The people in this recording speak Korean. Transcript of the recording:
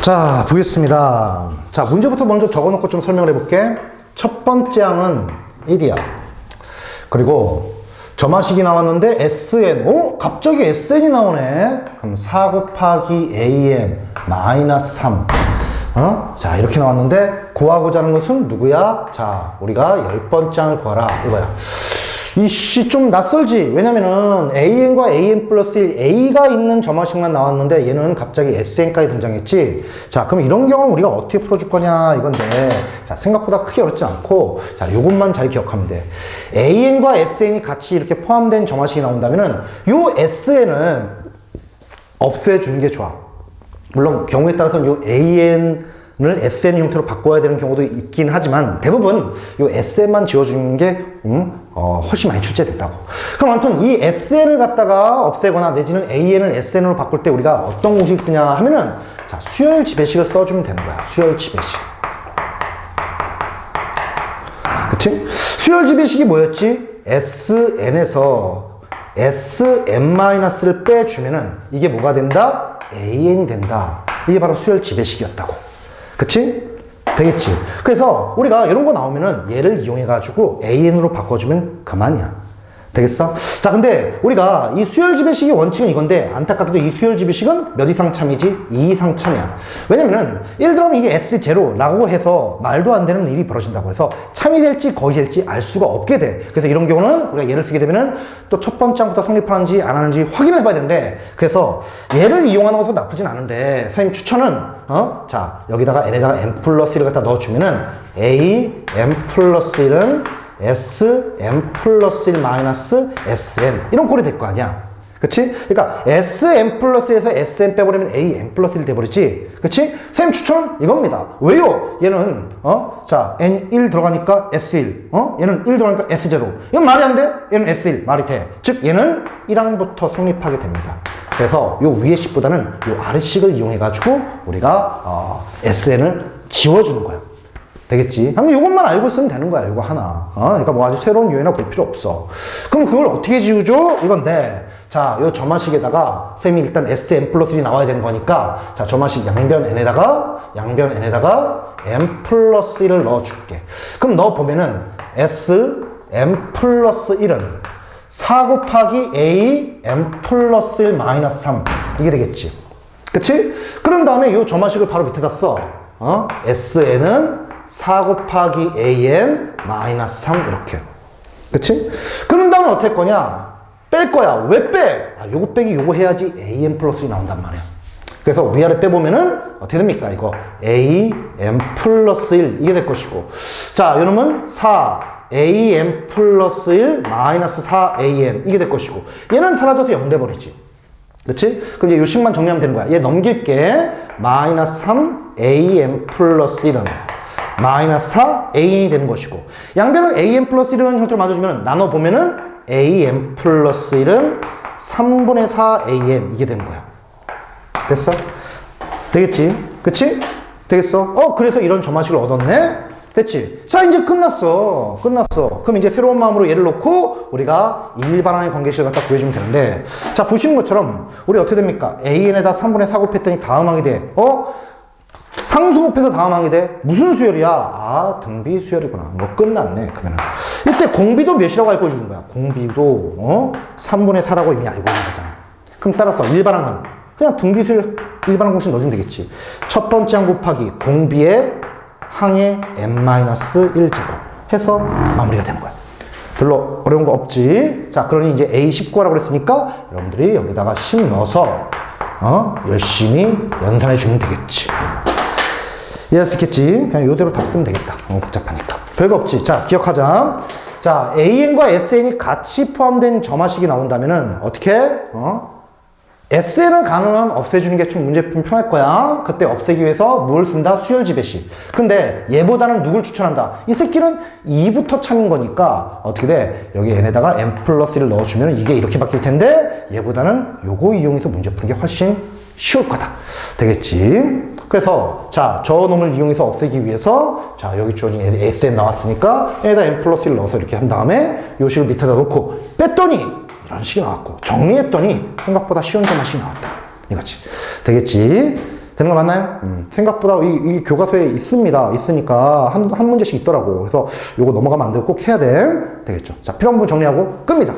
자, 보겠습니다. 자, 문제부터 먼저 적어놓고 좀 설명을 해볼게. 첫 번째 항은 1이야. 그리고 점화식이 나왔는데 SN. 오, 갑자기 SN이 나오네. 그럼 4 곱하기 AN 마이너스 3. 어? 자, 이렇게 나왔는데 구하고자 하는 것은 누구야? 자, 우리가 열 번째 항을 구하라. 이거야. 이씨 좀 낯설지? 왜냐면은 AN과 AN 플러스 1, A가 있는 점화식만 나왔는데 얘는 갑자기 SN까지 등장했지? 자, 그럼 이런 경우는 우리가 어떻게 풀어줄 거냐 이건데 자, 생각보다 크게 어렵지 않고 자, 요것만 잘 기억하면 돼. AN과 SN이 같이 이렇게 포함된 점화식이 나온다면은 요 SN은 없애주는 게 좋아. 물론 경우에 따라서는 요 AN 을 SN 형태로 바꿔야 되는 경우도 있긴 하지만 대부분 요 SN만 지워주는 게 음, 어, 훨씬 많이 출제된다고. 그럼 아무튼 이 SN을 갖다가 없애거나 내지는 AN을 SN으로 바꿀 때 우리가 어떤 공식 쓰냐 하면은 자 수열 지배식을 써주면 되는 거야. 수열 지배식. 그치? 수열 지배식이 뭐였지? SN에서 SM-를 빼주면은 이게 뭐가 된다? AN이 된다. 이게 바로 수열 지배식이었다고. 그치? 되겠지. 그래서 우리가 이런 거 나오면은 얘를 이용해가지고 AN으로 바꿔주면 그만이야. 되겠어? 자, 근데 우리가 이 수열 지배식의 원칙은 이건데 안타깝게도 이 수열 지배식은 몇 이상 참이지? 2 이상 참이야. 왜냐면은 예를 들면 이게 S0라고 해서 말도 안 되는 일이 벌어진다고 해서 참이 될지 거의 될지 알 수가 없게 돼. 그래서 이런 경우는 우리가 얘를 쓰게 되면은 또 첫 번째 항부터 성립하는지 안 하는지 확인을 해봐야 되는데 그래서 얘를 이용하는 것도 나쁘진 않은데 선생님 추천은 어? 자, 여기다가 n에다가 n 플러스 1을 갖다 넣어주면은 a n 플러스 1은 S, M 플러스 1 마이너스 SN. 이런 꼴이 될 거 아니야. 그치? 그러니까 SM 플러스 에서 SM 빼버리면 AM 플러스 1 돼버리지. 그치? 쌤 추천은 이겁니다. 왜요? 얘는, 어? 자, N1 들어가니까 S1. 어? 얘는 1 들어가니까 S0. 이건 말이 안 돼? 얘는 S1. 말이 돼. 즉, 얘는 1항부터 성립하게 됩니다. 그래서 요 위의 식보다는 요 아래 식을 이용해가지고 우리가, 어, SN을 지워주는 거야. 되겠지. 그냥 이것만 알고 있으면 되는 거야, 이거 하나. 어? 그러니까 뭐 아주 새로운 유해나 볼 필요 없어. 그럼 그걸 어떻게 지우죠? 이건데, 자, 요 점화식에다가, 쌤이 일단 SM 플러스 1이 나와야 되는 거니까, 자, 점화식 양변 n에다가, 양변 n에다가 m 플러스 1을 넣어줄게. 그럼 넣어보면은, S, m 플러스 1은 4 곱하기 a, m 플러스 1 마이너스 3. 이게 되겠지. 그치? 그런 다음에 요 점화식을 바로 밑에다 써. 어? SN은 4 곱하기 an 마이너스 3 이렇게. 그치? 그런 다음에 할 거냐? 뺄 거야. 왜 빼? 아, 요거 빼기 요거 해야지 an 플러스 1이 나온단 말이야. 그래서 위아래 빼보면은 어떻게 됩니까? 이거 a m 플러스 1 이게 될 것이고 자 요놈은 4 a m 플러스 1 마이너스 4 a n 이게 될 것이고 얘는 사라져서 0 돼버리지 그치? 그럼 이제 요식만 정리하면 되는 거야 얘 넘길게 마이너스 3 a m 플러스 1은 마이너스 4 AN이 되는 것이고 양변을 AN 플러스 1은 형태로 맞아주면 나눠보면은 AN 플러스 1은 3분의 4 AN 이게 되는 거야 됐어? 되겠지? 그치? 되겠어? 어 그래서 이런 점화식을 얻었네? 됐지? 자 이제 끝났어 끝났어 그럼 이제 새로운 마음으로 얘를 놓고 우리가 일반항의 관계식을 갖다 구해주면 되는데 자 보시는 것처럼 우리 어떻게 됩니까? AN에다 3분의 4 곱했더니 다음 항이 돼 어? 곱해서 다음항이 돼? 무슨 수열이야? 아, 등비 수열이구나. 뭐 끝났네, 그러면. 이때 공비도 몇이라고 알고 해주는 거야? 공비도, 어? 3분의 4라고 이미 알고 있는 거잖아. 그럼 따라서 일반항은 그냥 등비 수열 일반항 공식 넣어주면 되겠지. 첫 번째 항 곱하기 공비의 항의 n-1제곱 해서 마무리가 되는 거야. 별로 어려운 거 없지? 자, 그러니 이제 A19라고 그랬으니까 여러분들이 여기다가 10 넣어서 어? 열심히 연산해 주면 되겠지. 이해할 수 있겠지? 그냥 이대로 답 쓰면 되겠다. 너무 복잡하니까. 별거 없지. 자, 기억하자. 자, AN과 SN이 같이 포함된 점화식이 나온다면은 어떻게? 어? SN을 가능한 없애주는 게 좀 문제품 편할 거야. 그때 없애기 위해서 뭘 쓴다? 수열 지배식. 근데 얘보다는 누굴 추천한다? 이 새끼는 2부터 참인 거니까 어떻게 돼? 여기 n에다가 n 플러스 1을 넣어주면 이게 이렇게 바뀔 텐데 얘보다는 요거 이용해서 문제 푸는 게 훨씬 쉬울 거다. 되겠지? 그래서 자, 저 놈을 이용해서 없애기 위해서 자, 여기 주어진 SN 나왔으니까 얘에다 n 플러스 1 넣어서 이렇게 한 다음에 요 식을 밑에다 놓고 뺐더니 이런 식이 나왔고 정리했더니 생각보다 쉬운 점맛이 나왔다. 이거지. 되겠지? 되는 거 맞나요? 음, 생각보다 이, 이 교과서에 있습니다. 있으니까 한, 한 문제씩 있더라고. 그래서 요거 넘어가면 안 되고 꼭 해야 돼. 되겠죠. 자, 필요한 부분 정리하고 끕니다.